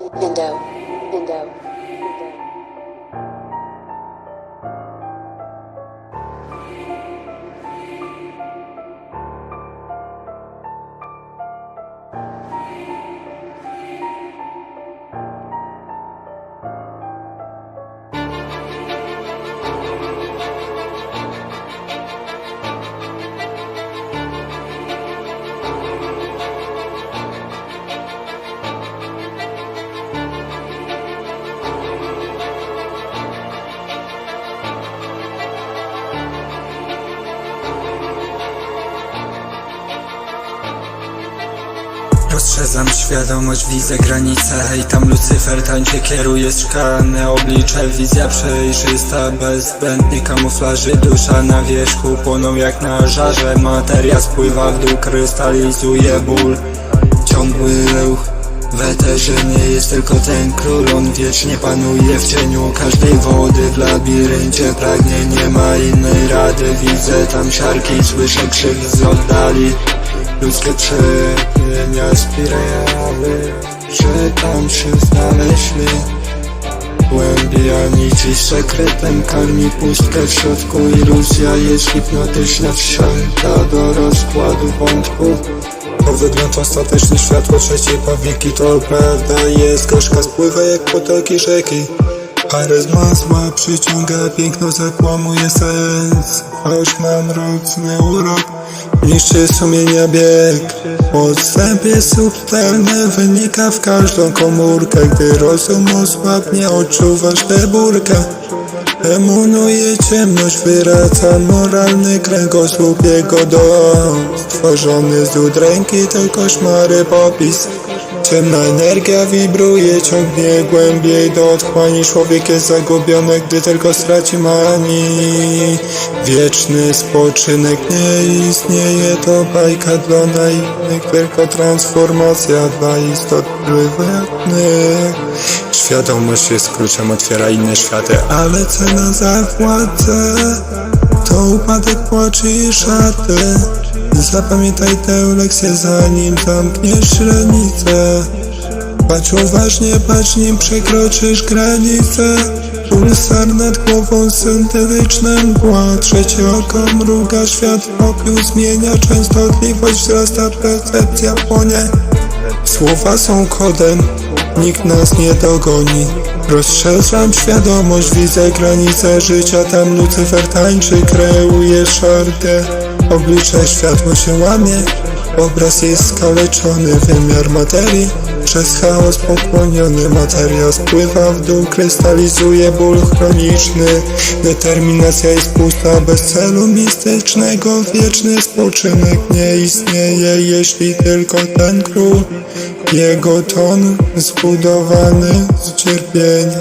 Indo. Indo. Rozszerzam świadomość, widzę granice. I tam Lucyfer tańczy, kieruje szklane oblicze. Wizja przejrzysta, bez zbędnych kamuflaży Dusza na wierzchu, płoną jak na żarze Materia spływa w dół, krystalizuje ból. Ciągły ruch w eterze nie jest tylko ten król. On wiecznie panuje w cieniu każdej wody. W labiryncie pragnie nie ma innej rady. Widzę tam siarki, słyszę krzyk z oddali Ludzkie przepienia spirały. Że tam się znaleźli. Głębia nici z sekretem karmi pustkę w środku. Iluzja jest hipnotyczna, wsiąka do rozkładu wątków to wygląd ostateczny światło trzeciej powieki To prawda jest gorzka spływa jak potoki rzeki Charyzma zła przyciąga piękno zakłamuje sens. Choć ma mroczny urok Niszczy sumienia bieg. Podstęp jest subtelny Wynika w każdą komórkę. Gdy rozum osłabnie odczuwasz tę burkę. Emanuje ciemność, wyraca moralny kręgosłup jego dom. Stworzony z udręki, to koszmary popis Ciemna energia wibruje, ciągnie głębiej do otchłani. Człowiek jest zagubiony, gdy tylko straci mani. Wieczny spoczynek nie istnieje, to bajka dla naiwnych Tylko transformacja dla istot prywatnych. Świadomość jest kluczem, otwiera inne światy Ale cena za władzę To upadek płaczy i szaty Zapamiętaj tę lekcję zanim zamkniesz źrenicę Patrz uważnie, patrz nim przekroczysz granicę. Pulsar nad głową syntetyczna mgła Trzecie oko mruga, świat popiół zmienia. Częstotliwość wzrasta, percepcja płonie. Słowa są kodem, nikt nas nie dogoni Rozszerzam świadomość, widzę granice życia Tam Lucyfer tańczy, kreuje szarkę Oblicze światło się łamie Obraz jest skaleczony, wymiar materii Przez chaos pokłoniony Materia spływa w dół, krystalizuje ból chroniczny. Determinacja jest pusta, bez celu mistycznego. Wieczny spoczynek nie istnieje, jeśli tylko ten król Jego ton zbudowany z cierpienia.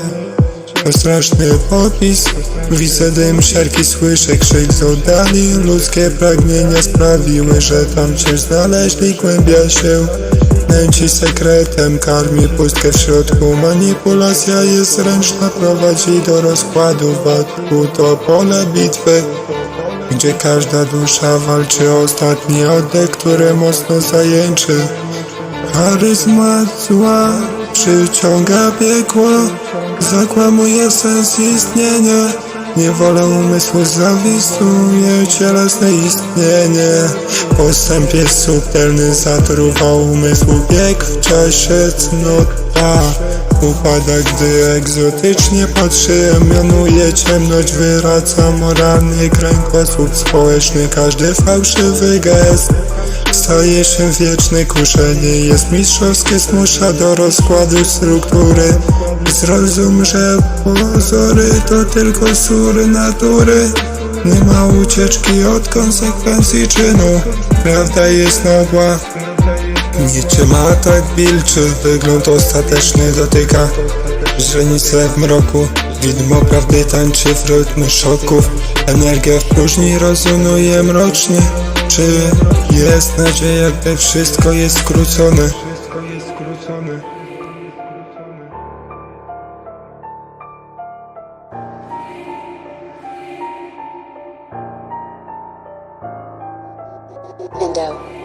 To straszny popis Widzę dym siarki, słyszę krzyk z oddali. Ludzkie pragnienia sprawiły, że tam cię znaleźli Głębia się nęci sekretem. Karmi pustkę w środku. Manipulacja jest ręczna Prowadzi do rozkładu Wokół to pole bitwy Gdzie każda dusza walczy. O ostatni oddech Który mocno zajęczy. Charyzma zła przyciąga piekło. Zakłamuje sens istnienia. Niewola umysłu zawisuje cielesne istnienie Postęp jest subtelny, zatruwał umysłu bieg w czasie cnota Upada, gdy egzotycznie patrzy, mianuje ciemność, wyraca moralny kręgosłup społeczny. Każdy fałszywy gest Staje się wieczny, kuszenie jest mistrzowskie, zmusza do rozkładu struktury. Zrozum, że pozory to tylko sury natury Nie ma ucieczki od konsekwencji czynu. Prawda jest nagła. Niczym atak wilczy, wygląd ostateczny dotyka. Źrenice w mroku, widmo prawdy tańczy w rytmie szoków. Energia w próżni rezonuje mrocznie. Czy jest nadzieja, gdy wszystko jest skrócone? Lindo.